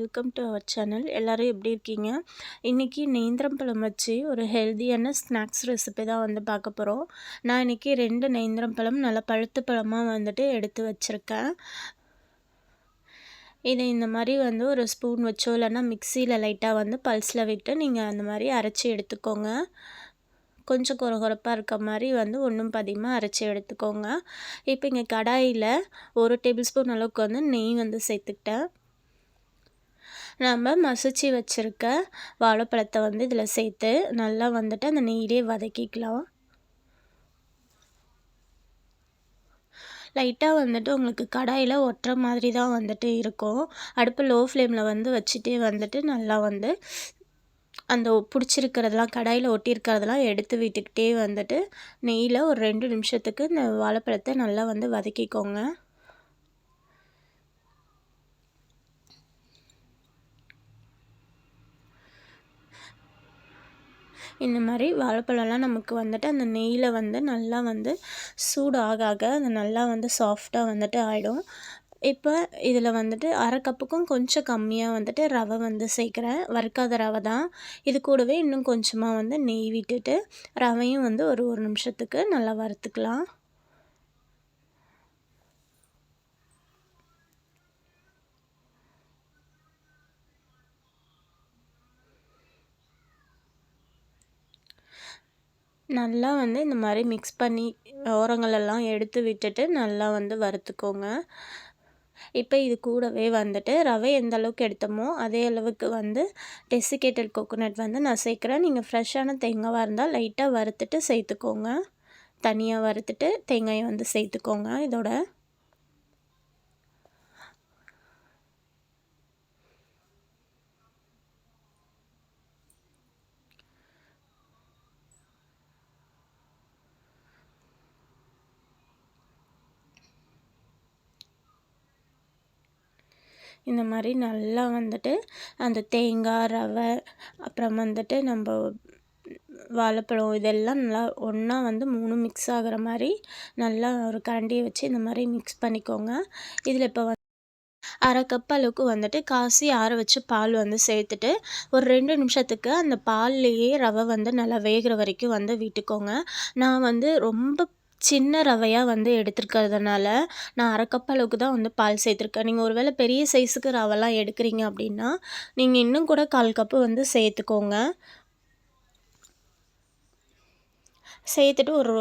Welcome to our channel எல்லோரும் எப்படி இருக்கீங்க? இன்றைக்கி நேந்திரம் பழம் வச்சு ஒரு ஹெல்த்தியான ஸ்நாக்ஸ் ரெசிபி தான் வந்து பார்க்க போகிறோம் நான் இன்றைக்கி ரெண்டு நேந்திரம் பழம் நல்லா பழுத்து பழமாக வந்துட்டு எடுத்து வச்சுருக்கேன். இதை இந்த மாதிரி வந்து ஒரு ஸ்பூன் வச்சோ இல்லைன்னா மிக்சியில் லைட்டாக வந்து பல்ஸில் விட்டு நீங்கள் அந்த மாதிரி அரைச்சி எடுத்துக்கோங்க. கொஞ்சம் குறகுறப்பாக இருக்க மாதிரி வந்து ஒன்றும் பதிகமாக அரைச்சி எடுத்துக்கோங்க. இப்போ இங்கே கடாயில் ஒரு டேபிள் ஸ்பூன் அளவுக்கு வந்து நெய் வந்து சேர்த்துக்கிட்டேன். நம்ம மசிச்சு வச்சுருக்க வாழைப்பழத்தை வந்து இதில் சேர்த்து நல்லா வந்துட்டு அந்த நெய்யிலே வதக்கிக்கலாம். லைட்டாக வந்துட்டு உங்களுக்கு கடாயில் ஒட்டுற மாதிரி தான் வந்துட்டு இருக்கும். அடுப்பு லோ ஃப்ளேமில் வந்து வச்சுட்டே வந்துட்டு நல்லா வந்து அந்த பிடிச்சிருக்கிறதெல்லாம் கடாயில் ஒட்டியிருக்கிறதெல்லாம் எடுத்து விட்டுக்கிட்டே வந்துட்டு நெய்யில் ஒரு ரெண்டு நிமிஷத்துக்கு இந்த வாழைப்பழத்தை நல்லா வந்து வதக்கிக்கோங்க. இந்த மாதிரி வாழைப்பழம்லாம் நமக்கு வந்துட்டு அந்த நெய்யில் வந்து நல்லா வந்து சூடு ஆக ஆக அது நல்லா வந்து சாஃப்டாக வந்துட்டு ஆகிடும் இப்போ இதில் வந்துட்டு அரை கப்புக்கும் கொஞ்சம் கம்மியாக வந்துட்டு ரவை வந்து சேர்க்குறேன். வறுக்காத ரவை தான். இது கூடவே இன்னும் கொஞ்சமாக வந்து நெய் விட்டுட்டு ரவையும் வந்து ஒரு ஒரு நிமிஷத்துக்கு நல்லா வறுத்துக்கலாம். நல்லா வந்து இந்த மாதிரி மிக்ஸ் பண்ணி ஓரங்களெல்லாம் எடுத்து விட்டுட்டு நல்லா வந்து வறுத்துக்கோங்க. இப்போ இது கூடவே வந்துட்டு ரவை எந்த அளவுக்கு எடுத்தோமோ அதே அளவுக்கு வந்து டெசிகேட்டட் கோகோனட் வந்து நான் சேர்க்குறேன். நீங்கள் ஃப்ரெஷ்ஷான தேங்காவாக இருந்தால் லைட்டாக வறுத்துட்டு சேர்த்துக்கோங்க. தனியாக வறுத்துட்டு தேங்காயை வந்து சேர்த்துக்கோங்க இதோட. இந்த மாதிரி நல்லா வந்துட்டு அந்த தேங்காய் ரவை அப்புறம் வந்துட்டு நம்ம வாழைப்பழம் இதெல்லாம் நல்லா ஒன்றா வந்து மூணு மிக்ஸ் ஆகிற மாதிரி நல்லா ஒரு கரண்டியை வச்சு இந்த மாதிரி மிக்ஸ் பண்ணிக்கோங்க. இதில் இப்போ வந்து அரை கப் அளவுக்கு வந்துட்டு காசி ஆற வச்சு பால் வந்து சேர்த்துட்டு ஒரு ரெண்டு நிமிஷத்துக்கு அந்த பால்லையே ரவை வந்து நல்லா வேகிற வரைக்கும் வந்து விட்டுக்கோங்க. நான் வந்து ரொம்ப சின்ன ரவையாக வந்து எடுத்துருக்கிறதுனால நான் அரைக்கப்ப அளவுக்கு தான் வந்து பால் சேர்த்துருக்கேன். நீங்கள் ஒரு வேளை பெரிய சைஸுக்கு ரவெல்லாம் எடுக்கிறீங்க அப்படின்னா நீங்கள் இன்னும் கூட கால் கப்பு வந்து சேர்த்துக்கோங்க. சேர்த்துட்டு ஒரு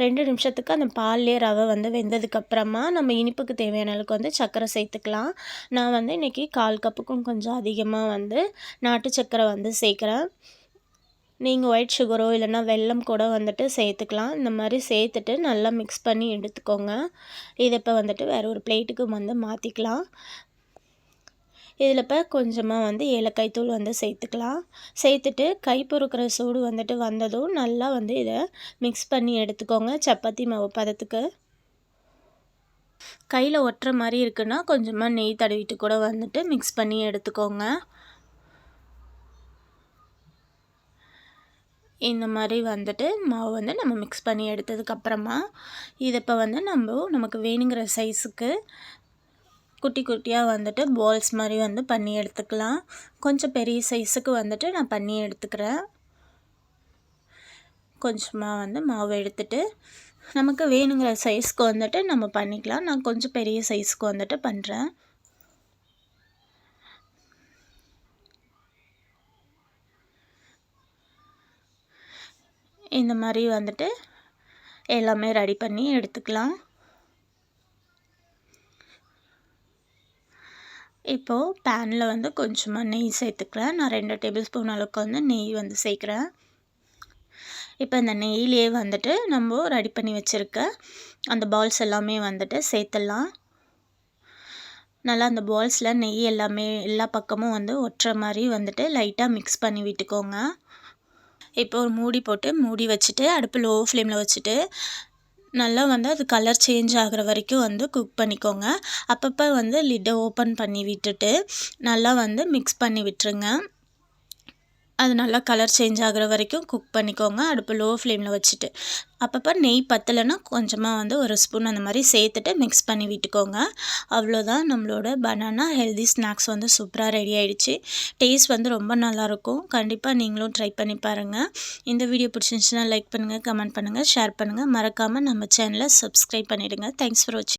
ரெண்டு நிமிஷத்துக்கு அந்த பால்லே ரவை வந்து வெந்ததுக்கப்புறமா நம்ம இனிப்புக்கு தேவையான அளவுக்கு வந்து சர்க்கரை சேர்த்துக்கலாம். நான் வந்து இன்றைக்கி கால் கப்புக்கும் கொஞ்சம் அதிகமாக வந்து நாட்டு சர்க்கரை வந்து சேர்க்குறேன். நீங்கள் ஒயிட் சுகரோ இல்லைன்னா வெல்லம் கூட வந்துட்டு சேர்த்துக்கலாம். இந்த மாதிரி சேர்த்துட்டு நல்லா மிக்ஸ் பண்ணி எடுத்துக்கோங்க. இதை இப்போ வந்துட்டு வேறு ஒரு பிளேட்டுக்கு வந்து மாற்றிக்கலாம் இதில் இப்போ கொஞ்சமாக வந்து ஏலக்காய் தூள் வந்து சேர்த்துக்கலாம். சேர்த்துட்டு கை பொறுக்கிற சூடு வந்துட்டு வந்ததும் நல்லா வந்து இதை மிக்ஸ் பண்ணி எடுத்துக்கோங்க சப்பாத்தி மாவு பதத்துக்கு. கையில் ஒட்டுற மாதிரி இருக்குன்னா கொஞ்சமாக நெய் தடவிட்டு கூட வந்துட்டு மிக்ஸ் பண்ணி எடுத்துக்கோங்க. இந்த மாதிரி வந்துட்டு மாவு வந்து நம்ம மிக்ஸ் பண்ணி எடுத்ததுக்கப்புறமா இதை இப்போ வந்து நம்ம நமக்கு வேணுங்கிற சைஸுக்கு குட்டி குட்டியாக வந்துட்டு பால்ஸ் மாதிரி வந்து பண்ணி எடுத்துக்கலாம். கொஞ்சம் பெரிய சைஸுக்கு வந்துட்டு நான் பண்ணி எடுத்துக்கிறேன். கொஞ்சமாக வந்து மாவு எடுத்துட்டு நமக்கு வேணுங்கிற சைஸ்க்கு வந்துட்டு நம்ம பண்ணிக்கலாம். நான் கொஞ்சம் பெரிய சைஸ்க்கு வந்துட்டு பண்ணுறேன் இந்த மாதிரி வந்துட்டு எல்லாமே ரெடி பண்ணி எடுத்துக்கலாம். இப்போது பேனில் வந்து கொஞ்சமாக நெய் சேர்த்துக்கிறேன். நான் ரெண்டு டேபிள் ஸ்பூன் அளவுக்கு வந்து நெய் வந்து சேர்க்குறேன். இப்போ இந்த நெய்லேயே வந்துட்டு நம்ம ரெடி பண்ணி வச்சுருக்க அந்த பால்ஸ் எல்லாமே வந்துட்டு சேர்த்துடலாம். நல்லா அந்த பால்ஸில் நெய் எல்லாமே எல்லா பக்கமும் வந்து ஒட்டுற மாதிரி வந்துட்டு லைட்டாக மிக்ஸ் பண்ணி விட்டுக்கோங்க. இப்போ ஒரு மூடி போட்டு மூடி வச்சுட்டு அடுப்பு லோ ஃப்ளேமில் வச்சுட்டு நல்லா வந்து அது கலர் சேஞ்ச் ஆகிற வரைக்கும் வந்து குக் பண்ணிக்கோங்க. அப்பப்போ வந்து லிட்டை ஓப்பன் பண்ணி விட்டுட்டு நல்லா வந்து மிக்ஸ் பண்ணி விட்டுருங்க. அது நல்லா கலர் சேஞ்ச் ஆகிற வரைக்கும் குக் பண்ணிக்கோங்க. அடுப்பு லோ ஃப்ளேமில் வச்சுட்டு. அப்பப்போ நெய் பத்தலைன்னா கொஞ்சமாக வந்து ஒரு ஸ்பூன் அந்த மாதிரி சேர்த்துட்டு மிக்ஸ் பண்ணி விட்டுக்கோங்க. அவ்வளோதான் நம்மளோட பனானா ஹெல்தி ஸ்நாக்ஸ் வந்து சூப்பராக ரெடி ஆகிடுச்சு டேஸ்ட் வந்து ரொம்ப நல்லாயிருக்கும் கண்டிப்பாக நீங்களும் ட்ரை பண்ணி பாருங்கள் இந்த வீடியோ பிடிச்சிருந்துச்சுன்னா லைக் பண்ணுங்கள் கமெண்ட் பண்ணுங்கள் ஷேர் பண்ணுங்கள் மறக்காமல் நம்ம சேனலை சப்ஸ்கிரைப் பண்ணிவிடுங்க தேங்க்ஸ் ஃபார் வாட்சிங்